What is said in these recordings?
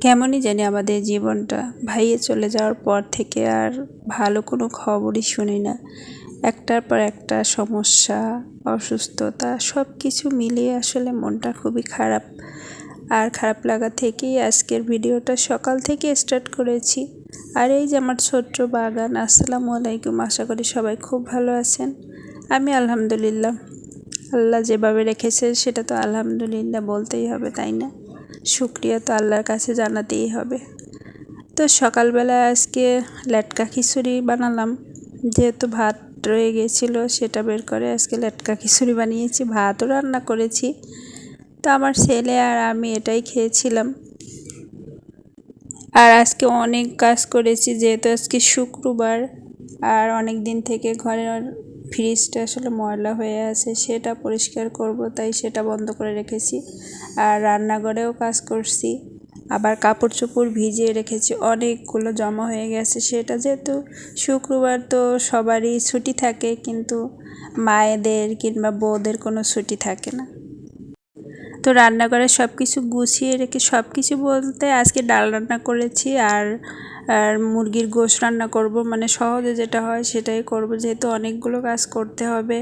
কেমনই জানি আমাদের জীবনটা ভাইয়ে চলে যাওয়ার পর থেকে আর ভালো কোনো খবরই শুনি না। একটার পর একটা সমস্যা, অসুস্থতা সব কিছু মিলিয়ে আসলে মনটা খুবই খারাপ। আর খারাপ লাগা থেকেই আজকের ভিডিওটা সকাল থেকে স্টার্ট করেছি। আর এই যে আমার ছোট্ট বাগান, আসসালামু আলাইকুম। আশা করি সবাই খুব ভালো আছেন। আমি আলহামদুলিল্লাহ। আল্লাহ যেভাবে রেখেছে সেটা তো আলহামদুলিল্লাহ বলতেই হবে, তাই না? শুক্রিয়া তো আল্লাহর কাছে জানাতেই হবে। তো সকালবেলা আজকে লেটকা খিচুড়ি বানালাম। যেহেতু ভাত রয়ে গেছিল, সেটা বের করে আজকে লেটকা খিচুড়ি বানিয়েছি, ভাতও রান্না করেছি। তো আমার ছেলে আর আমি এটাই খেয়েছিলাম। আর আজকে অনেক কাজ করেছি, যেহেতু আজকে শুক্রবার। আর অনেক দিন থেকে ঘরের ফ্রিজটা আসলে ময়লা হয়ে আছে, সেটা পরিষ্কার করব, তাই সেটা বন্ধ করে রেখেছি। আর রান্নাঘরেও কাজ করছি, আবার কাপড় চোপড় ভিজিয়ে রেখেছি, অনেকগুলো জমা হয়ে গেছে। সেটা যেহেতু শুক্রবার তো সবারই ছুটি থাকে, কিন্তু মায়েদের কিংবা বউদের কোনো ছুটি থাকে না। তো রান্নাঘরে সব কিছু গুছিয়ে রেখে সব কিছু বলতে আজকে ডাল রান্না করেছি আর আর মুরগির গোশ রান্না করব। মানে সহজে যেটা হয় সেটাই করব। যেহেতু অনেকগুলো কাজ করতে হবে,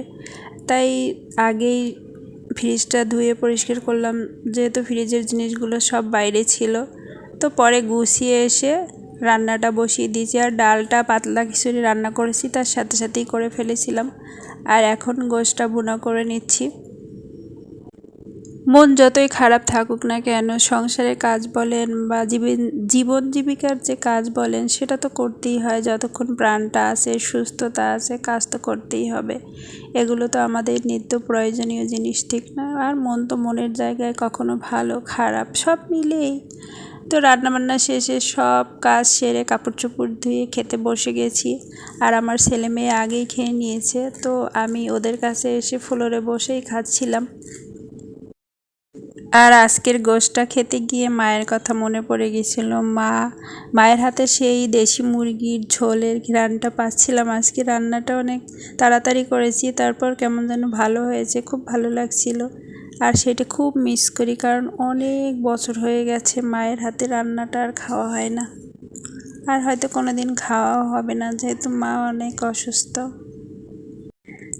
তাই আগেই ফ্রিজটা ধুয়ে পরিষ্কার করলাম। যেহেতু ফ্রিজের জিনিসগুলো সব বাইরে ছিল, তো পরে গুছিয়ে এসে রান্নাটা বসিয়ে দিয়েছি। আর ডালটা পাতলা খিচুড়ি রান্না করেছি, তার সাথে সাথেই করে ফেলেছিলাম। আর এখন গোশটা বুনা করে নিচ্ছি। মন যতই খারাপ থাকুক না কেন সংসারের কাজ বলেন বা জীবন জীবন জীবিকার যে কাজ বলেন, সেটা তো করতেই হয়। যতক্ষণ প্রাণটা আছে, সুস্থতা আছে, কাজ তো করতেই হবে। এগুলো তো আমাদের নিত্য প্রয়োজনীয় জিনিস, ঠিক না? আর মন তো মনের জায়গায় কখনো ভালো, খারাপ, সব মিলেই। তো রান্নাবান্না শেষে সব কাজ সেরে কাপড় চোপড় ধুয়ে খেতে বসে গেছি। আর আমার ছেলে মেয়ে আগেই খেয়ে নিয়েছে। তো আমি ওদের কাছে এসে ফ্লোরে বসেই খাচ্ছিলাম। আর আজকের গোষ্ঠটা খেতে গিয়ে মায়ের কথা মনে পড়ে গেছিল। মা, মায়ের হাতে সেই দেশি মুরগির ঝোলের ঘ্রাণটা পাচ্ছিলাম। আজকে রান্নাটা অনেক তাড়াতাড়ি করেছি, তারপর কেমন যেন ভালো হয়েছে, খুব ভালো লাগছিল। আর সেটা খুব মিস করি, কারণ অনেক বছর হয়ে গেছে মায়ের হাতে রান্নাটা আর খাওয়া হয় না। আর হয়তো কোনো দিন খাওয়াও হবে না, যেহেতু মা অনেক অসুস্থ।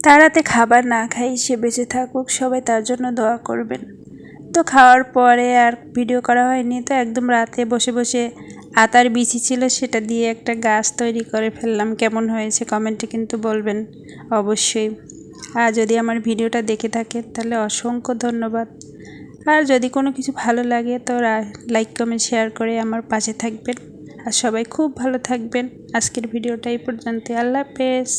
তারাতে খাবার না খাই, সে বেঁচে থাকুক, সবাই তার জন্য দোয়া করবেন। তো খাওয়ার পরে আর ভিডিও করা হয়নি, তো একদম রাতে বসে বসে আতার বিচি ছিল, সেটা দিয়ে একটা গাছ তৈরি করে ফেললাম। কেমন হয়েছে কমেন্টে কিন্তু বলবেন অবশ্যই। আর যদি আমার ভিডিওটা দেখে থাকেন তাহলে অসংখ্য ধন্যবাদ। আর যদি কোনো কিছু ভালো লাগে, তো লাইক, কমেন্ট, শেয়ার করে আমার পাশে থাকবেন। আর সবাই খুব ভালো থাকবেন। আজকের ভিডিওটা এই পর্যন্ত আল্লাহ হাফেজ।